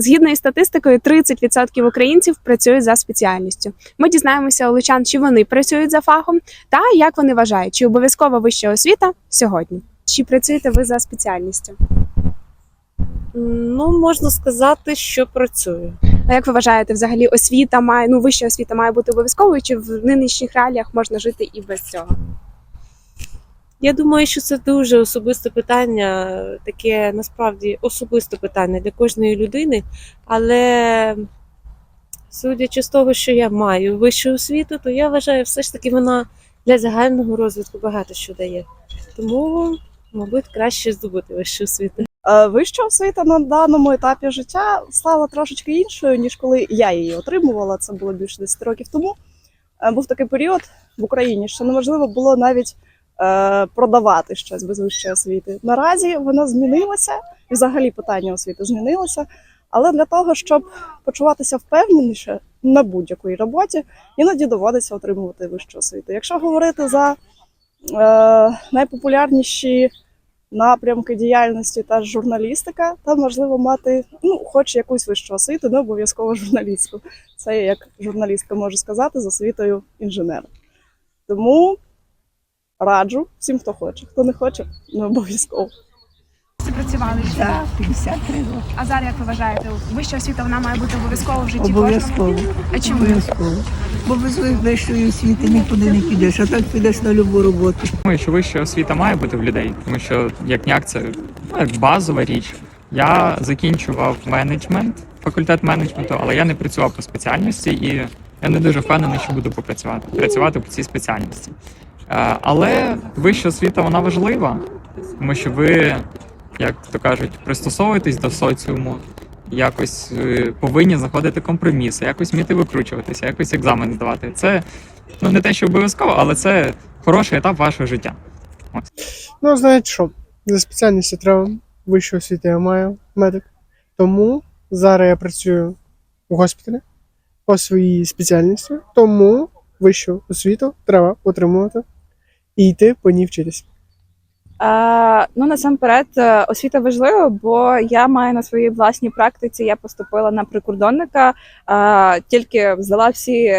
Згідно із статистикою, 30% українців працюють за спеціальністю. Ми дізнаємося у лучан, чи вони працюють за фахом, та як вони вважають, чи обов'язкова вища освіта сьогодні. Чи працюєте ви за спеціальністю? Ну, можна сказати, що працюю. А як ви вважаєте, взагалі освіта має ну вища освіта має бути обов'язковою, чи в нинішніх реаліях можна жити і без цього? Я думаю, що це дуже особисте питання, таке насправді особисте питання для кожної людини. Але судячи з того, що я маю вищу освіту, то я вважаю, все ж таки вона для загального розвитку багато що дає. Тому, мабуть, краще здобути вищу освіту. Е, Вища освіта на даному етапі життя стала трошечки іншою, ніж коли я її отримувала. Це було більше 10 років тому. Е, Був такий період в Україні, що неможливо було навіть продавати щось без вищої освіти. Наразі вона змінилася, і взагалі питання освіти змінилося. Але для того, щоб почуватися впевненіше на будь-якій роботі, іноді доводиться отримувати вищу освіту. Якщо говорити за е, найпопулярніші напрямки діяльності та журналістика, там можливо мати ну, хоч якусь вищу освіту, не обов'язково журналістську. Це як журналістка можу сказати з освітою інженера. Тому раджу всім, хто хоче. Хто не хоче, не обов'язково. Чи працювали чи Так, 53 роки. А зараз як ви вважаєте, вища освіта вона має бути обов'язково в житті Обов'язково. кожного? А чому? Обов'язково. Бо без вищої освіти нікуди не підеш, а так підеш на будь-яку роботу. Думаю, що вища освіта має бути в людей, тому що як ніяк це ну, як базова річ. Я закінчував менеджмент, факультет менеджменту, але я не працював по спеціальності, і я не дуже впевнений, що буду попрацювати працювати по цій спеціальності. Е, Але вища освіта вона важлива, тому що ви, як то кажуть, пристосовуєтесь до соціуму, якось е, повинні знаходити компроміси, якось вміти викручуватися, якось екзамен здавати. Це ну не те, що обов'язково, але це хороший етап вашого життя. Ну, знаєте що, за спеціальністю треба вищу освіту я маю медик. Тому зараз я працюю у госпіталі по своїй спеціальності, тому вищу освіту треба отримувати і йти по ній вчитись. Е, ну насамперед, е, освіта важлива, бо я маю на своїй власній практиці. Я поступила на прикордонника, а, тільки здала всі,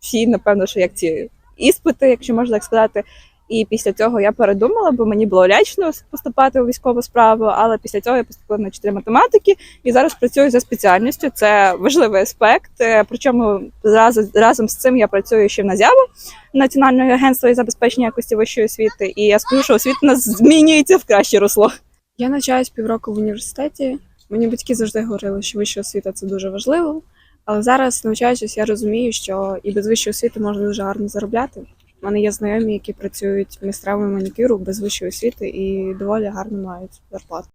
всі, напевно, що як ці іспити, якщо можна так сказати. І після цього я передумала, бо мені було лячно поступати у військову справу. Але після цього я поступила на 4 математики і зараз працюю за спеціальністю. Це важливий аспект. Е, Причому разом, разом з цим я працюю ще в НАЗЯВО, Національного агентства із забезпечення якості вищої освіти. І я скажу, що освіта нас змінюється в краще русло. Я навчаюсь півроку в університеті. Мені батьки завжди говорили, що вища освіта це дуже важливо. Але зараз, навчаючись, я розумію, що і без вищої освіти можна дуже гарно заробляти. Мене є знайомі, які працюють майстрами манікюру без вищої освіти і доволі гарно мають зарплату.